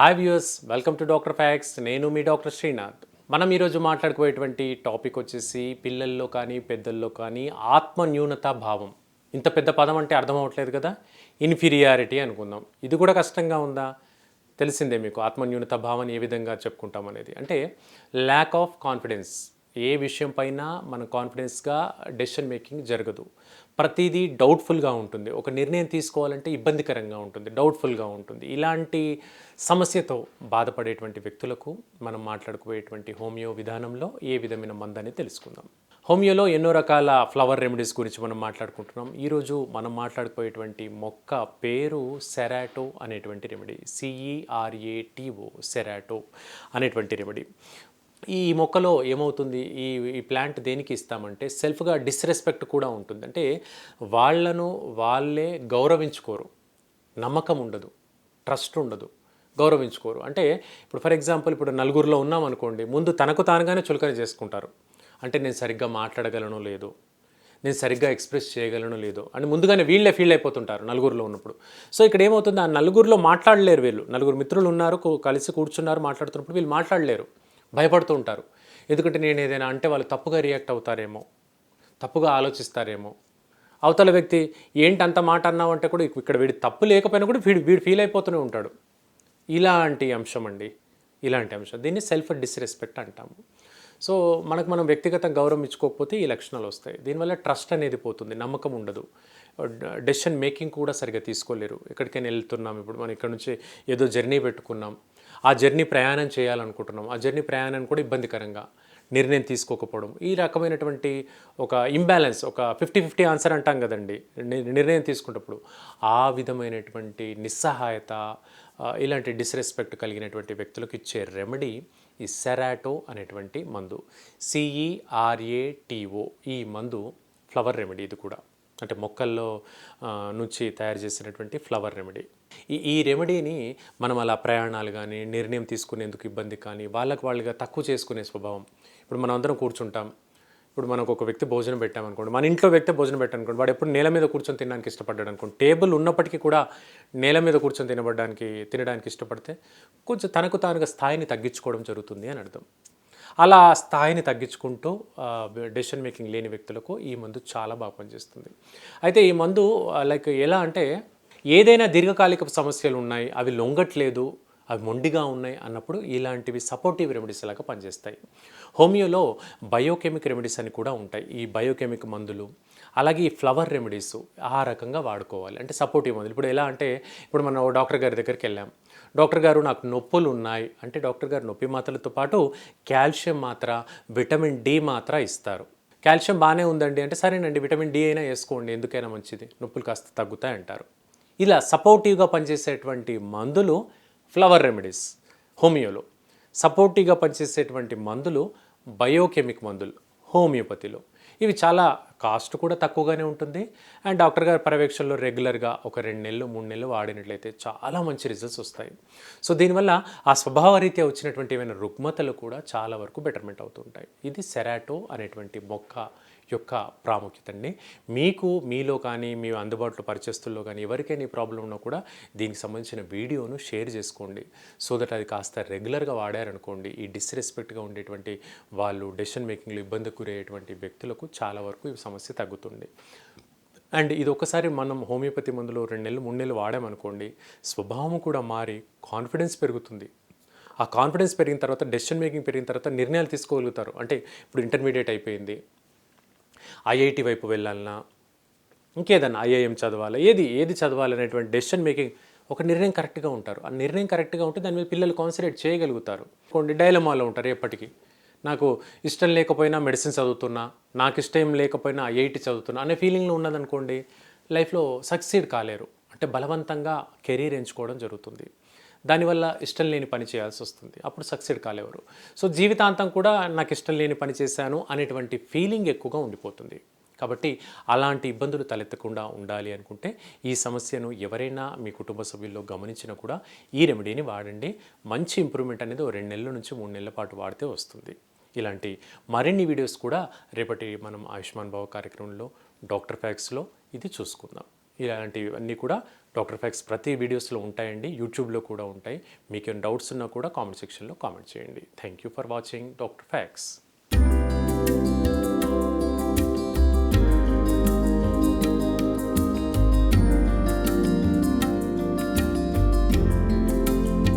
Hi viewers welcome to doctor facts నేను మీ doctor Srinath మనం ఈరోజు మాట్లాడుకోయేటువంటి టాపిక్ వచ్చేసి పిల్లల్లో కానీ పెద్దల్లో కానీ ఆత్మ న్యూనత భావం. ఇంత పెద్ద పదం అంటే అర్థం అవ్వట్లేదు కదా? ఇన్ఫీరియారిటీ అనుకుందాం. ఇది కూడా కష్టంగా ఉందా? తెలిసిందే మీకు ఆత్మ న్యూనత భావం ఏ విధంగా చెప్పుకుంటాం అనేది. అంటే ల్యాక్ ఆఫ్ కాన్ఫిడెన్స్ ఏ విషయం పైన మన కాన్ఫిడెన్స్గా డెసిషన్ మేకింగ్ జరగదు. ప్రతిదీ డౌట్ఫుల్గా ఉంటుంది. ఒక నిర్ణయం తీసుకోవాలంటే ఇబ్బందికరంగా ఉంటుంది డౌట్ఫుల్గా ఉంటుంది. ఇలాంటి సమస్యతో బాధపడేటువంటి వ్యక్తులకు మనం మాట్లాడుకునేటువంటి హోమియో విధానంలో ఏ విధమైన మందని తెలుసుకుందాం. హోమియోలో ఎన్నో రకాల ఫ్లవర్ రెమెడీస్ గురించి మనం మాట్లాడుకుంటున్నాం. ఈరోజు మనం మాట్లాడుకోయేటువంటి మొక్క పేరు సెరాటో అనేటువంటి రెమెడీ సిఈఆర్ఏటిఓ సెరాటో అనేటువంటి రెమెడీ ఈ మొక్కలో ఏమవుతుంది? ఈ ఈ ప్లాంట్ దేనికి ఇస్తామంటే సెల్ఫ్గా డిస్రెస్పెక్ట్ కూడా ఉంటుంది. అంటే వాళ్ళను వాళ్ళే గౌరవించుకోరు. నమ్మకం ఉండదు. ట్రస్ట్ ఉండదు. గౌరవించుకోరు. అంటే ఇప్పుడు ఫర్ ఎగ్జాంపుల్ ఇప్పుడు నలుగురిలో ఉన్నాం అనుకోండి ముందు తనకు తానుగానే చులకన చేసుకుంటారు. అంటే నేను సరిగ్గా మాట్లాడగలను లేదు. నేను సరిగ్గా ఎక్స్ప్రెస్ చేయగలను లేదు. అని ముందుగానే వీళ్ళే ఫీల్ అయిపోతుంటారు నలుగురిలో ఉన్నప్పుడు. సో ఇక్కడ ఏమవుతుంది? ఆ నలుగురిలో మాట్లాడలేరు వీళ్ళు. నలుగురు మిత్రులు ఉన్నారు కలిసి కూర్చున్నారు మాట్లాడుతున్నప్పుడు వీళ్ళు మాట్లాడలేరు. భయపడుతూ ఉంటారు. ఎందుకంటే నేను ఏదైనా అంటే వాళ్ళు తప్పుగా రియాక్ట్ అవుతారేమో తప్పుగా ఆలోచిస్తారేమో. అవతల వ్యక్తి ఏంటి అంత మాట అన్నావు? అంటే కూడా ఇక్కడ వీడి తప్పు లేకపోయినా కూడా వీడు వీడు ఫీల్ అయిపోతూనే ఉంటాడు. ఇలాంటి అంశం అండి. ఇలాంటి అంశం. దీన్ని సెల్ఫ్ డిస్రెస్పెక్ట్ అంటాము. సో మనకు మనం వ్యక్తిగత గౌరవం ఇచ్చుకోకపోతే ఈ లక్షణాలు వస్తాయి. దీనివల్ల ట్రస్ట్ అనేది పోతుంది. నమ్మకం ఉండదు. డెసిషన్ మేకింగ్ కూడా సరిగ్గా తీసుకోలేరు. ఎక్కడికైనా వెళ్తున్నాం. ఇప్పుడు మనం ఇక్కడ నుంచి ఏదో జర్నీ పెట్టుకున్నాం. ఆ జర్నీ ప్రయాణం చేయాలనుకుంటున్నాం. ఆ జర్నీ ప్రయాణం కూడా ఇబ్బందికరంగా నిర్ణయం తీసుకోకపోవడం. ఈ రకమైనటువంటి ఒక ఇంబ్యాలెన్స్ ఒక ఫిఫ్టీ ఫిఫ్టీ ఆన్సర్ అంటాం కదండి. ని- నిర్ణయం తీసుకున్నప్పుడు ఆ విధమైనటువంటి నిస్సహాయత ఇలాంటి డిస్రెస్పెక్ట్ కలిగినటువంటి వ్యక్తులకు ఇచ్చే రెమెడీ ఈ సెరాటో అనేటువంటి మందు. సిఈఆర్ఏటిఓ ఈ మందు ఫ్లవర్ రెమెడీ ఇది కూడా. అంటే మొక్కల్లో నుంచి తయారు చేసినటువంటి ఫ్లవర్ రెమెడీ ఈ ఈ రెమెడీని మనం అలా ప్రయాణాలు కానీ నిర్ణయం తీసుకునేందుకు ఇబ్బంది కానీ వాళ్ళకి వాళ్ళుగా తక్కువ చేసుకునే స్వభావం. ఇప్పుడు మనం అందరం కూర్చుంటాం. ఇప్పుడు మనకు ఒక వ్యక్తి భోజనం పెట్టామనుకోండి మన ఇంట్లో వ్యక్తి భోజనం పెట్టామనుకోండి వాడు ఎప్పుడు నేల మీద కూర్చొని తినడానికి ఇష్టపడ్డాడు అనుకోండి టేబుల్ ఉన్నప్పటికీ కూడా నేల మీద కూర్చొని తినబడడానికి తినడానికి ఇష్టపడితే కొంచెం తనకు తానుగా స్థాయిని తగ్గించుకోవడం జరుగుతుంది అని అర్థం. అలా స్థాయిని తగ్గించుకుంటూ డెసిషన్ మేకింగ్ లేని వ్యక్తులకు ఈ మందు చాలా బాగా పనిచేస్తుంది. అయితే ఈ మందు లైక్ ఎలా అంటే ఏదైనా దీర్ఘకాలిక సమస్యలు ఉన్నాయి అవి లొంగట్లేదు అవి మొండిగా ఉన్నాయి అన్నప్పుడు ఇలాంటివి సపోర్టివ్ రెమెడీస్ లాగా పనిచేస్తాయి. హోమియోలో బయోకెమిక్ రెమెడీస్ అని కూడా ఉంటాయి. ఈ బయోకెమిక్ మందులు అలాగే ఈ ఫ్లవర్ రెమెడీస్ ఆ రకంగా వాడుకోవాలి. అంటే సపోర్టివ్ మందులు. ఇప్పుడు ఎలా అంటే ఇప్పుడు మనం డాక్టర్ గారి దగ్గరికి వెళ్ళాం. డాక్టర్ గారు నాకు నొప్పులు ఉన్నాయి అంటే డాక్టర్ గారు నొప్పి మాత్రలతో పాటు కాల్షియం మాత్ర విటమిన్ డి మాత్ర ఇస్తారు. కాల్షియం బాగానే ఉందండి అంటే సరేనండి విటమిన్ డి అయినా వేసుకోండి ఎందుకైనా మంచిది. నొప్పులు కాస్త తగ్గుతాయి అంటారు ఇలా సపోర్టివ్గా పనిచేసేటువంటి మందులు ఫ్లవర్ రెమెడీస్ హోమియోలో. సపోర్టివ్గా పనిచేసేటువంటి మందులు బయోకెమిక్ మందులు హోమియోపతిలో ఇవి చాలా కాస్ట్ కూడా తక్కువగానే ఉంటుంది. అండ్ డాక్టర్ గారి పర్యవేక్షణలో రెగ్యులర్గా ఒక రెండు నెలలు మూడు నెలలు వాడినట్లయితే చాలా మంచి రిజల్ట్స్ వస్తాయి. సో దీనివల్ల ఆ స్వభావరీత్యా వచ్చినటువంటి ఏమైనా రుగ్మతలు కూడా చాలా వరకు బెటర్మెంట్ అవుతుంటాయి. ఇది సెరాటో అనేటువంటి మొక్క యొక్క ప్రాముఖ్యత అండి. మీకు మీలో కానీ మీ అందుబాటులో పరిచయస్తుల్లో కానీ ఎవరికైనా ఈ ప్రాబ్లం ఉన్నా కూడా దీనికి సంబంధించిన వీడియోను షేర్ చేసుకోండి. సో దట్ అది కాస్త రెగ్యులర్గా వాడారనుకోండి ఈ డిస్రెస్పెక్ట్గా ఉండేటువంటి వాళ్ళు డెసిషన్ మేకింగ్లో ఇబ్బంది గురయ్యేటువంటి వ్యక్తులకు చాలా వరకు ఈ సమస్య తగ్గుతుంది. అండ్ ఇది ఒకసారి మనం హోమియోపతి మందులు రెండు నెలలు మూడు నెలలు వాడామనుకోండి స్వభావం కూడా మారి కాన్ఫిడెన్స్ పెరుగుతుంది. ఆ కాన్ఫిడెన్స్ పెరిగిన తర్వాత డెసిషన్ మేకింగ్ పెరిగిన తర్వాత నిర్ణయాలు తీసుకోగలుగుతారు. అంటే ఇప్పుడు ఇంటర్మీడియట్ అయిపోయింది ఐఐటి వైపు వెళ్ళాలన్నా ఇంకేదన్నా ఐఐఎం చదవాలి ఏది ఏది చదవాలి అనేటువంటి డెసిషన్ మేకింగ్ ఒక నిర్ణయం కరెక్ట్గా ఉంటారు. ఆ నిర్ణయం కరెక్ట్గా ఉంటే దాని మీద పిల్లలు కాన్సన్ట్రేట్ చేయగలుగుతారు. కొన్ని డైలమాలో ఉంటారు ఎప్పటికీ. నాకు ఇష్టం లేకపోయినా మెడిసిన్ చదువుతున్నా నాకు ఇష్టం లేకపోయినా ఐఐటి చదువుతున్నా అనే ఫీలింగ్లో ఉన్నదనుకోండి లైఫ్లో సక్సీడ్ కాలేరు. అంటే బలవంతంగా కెరీర్ ఎంచుకోవడం జరుగుతుంది. దానివల్ల ఇష్టం లేని పని చేయాల్సి వస్తుంది. అప్పుడు సక్సెడ్ కాలేవారు. సో జీవితాంతం కూడా నాకు ఇష్టం లేని పని చేశాను అనేటువంటి ఫీలింగ్ ఎక్కువగా ఉండిపోతుంది. కాబట్టి అలాంటి ఇబ్బందులు తలెత్తకుండా ఉండాలి అనుకుంటే ఈ సమస్యను ఎవరైనా మీ కుటుంబ సభ్యుల్లో గమనించినా కూడా ఈ రెమెడీని వాడండి. మంచి ఇంప్రూవ్మెంట్ అనేది ఓ రెండు నెలల నుంచి మూడు నెలల పాటు వాడితే వస్తుంది. ఇలాంటి మరిన్ని వీడియోస్ కూడా రేపటి మనం ఆయుష్మాన్ భావ కార్యక్రమంలో డాక్టర్ ఫ్యాక్స్లో ఇది చూసుకుందాం. ఇలాంటివన్నీ కూడా డాక్టర్ ఫ్యాక్స్ ప్రతి వీడియోస్లో ఉంటాయండి యూట్యూబ్లో కూడా ఉంటాయి. మీకు ఏమైనా డౌట్స్ ఉన్నా కూడా కామెంట్ సెక్షన్లో కామెంట్ చేయండి. Thank you for watching doctor facts